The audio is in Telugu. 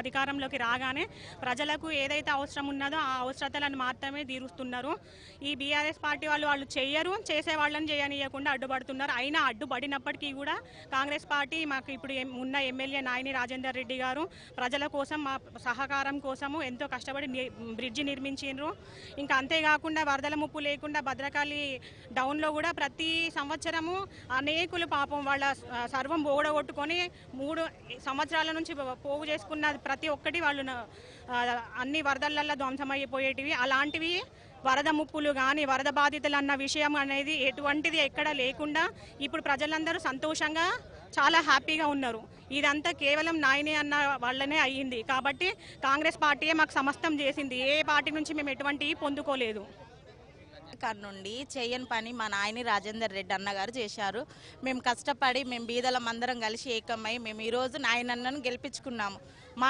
అధికారంలోకి రాగానే ప్రజలకు ఏదైతే అవసరం ఉన్నదో ఆ అవసరతలను మాత్రమే తీరుస్తున్నారు. ఈ బీఆర్ఎస్ పార్టీ వాళ్ళు వాళ్ళు చేయరు చేసే వాళ్ళని చేయనీయకుండా అడ్డుపడుతున్నారు. అయినా అడ్డుపడినప్పటికీ కూడా కాంగ్రెస్ పార్టీ మాకు ఇప్పుడు ఉన్న ఎమ్మెల్యే నాయని రాజేందర్ రెడ్డి గారు ప్రజల కోసం మా సహకారం కోసము ఎంతో కష్టపడి బ్రిడ్జి నిర్మించిండ్రు. ఇంకా అంతేకాకుండా వరదల ముప్పు లేకుండా భద్రకాళి డౌన్లో కూడా ప్రతి సంవత్సరము అనేకులు పాపం వాళ్ళ సర్వం ఓడగొట్టుకొని మూడు సంవత్సరాల నుంచి పోగు చేసుకున్న ప్రతి ఒక్కటి వాళ్ళు అన్ని వరదలల్లో ధ్వంసమైపోయేటివి అలాంటివి వరద ముప్పులు కానీ వరద బాధితులు అన్న విషయం అనేది ఎటువంటిది ఎక్కడ లేకుండా ఇప్పుడు ప్రజలందరూ సంతోషంగా చాలా హ్యాపీగా ఉన్నారు. ఇదంతా కేవలం నాయనే అన్న వాళ్ళనే అయ్యింది. కాబట్టి కాంగ్రెస్ పార్టీయే మాకు సమస్తం చేసింది. ఏ పార్టీ నుంచి మేము ఎటువంటివి పొందుకోలేదు. నుండి చేయని పని మా నాయని రాజేందర్ రెడ్డి అన్నగారు చేశారు. మేము కష్టపడి మేము బీదలం అందరం కలిసి ఏకమై మేము ఈరోజు నాయనన్నను గెలిపించుకున్నాము. మా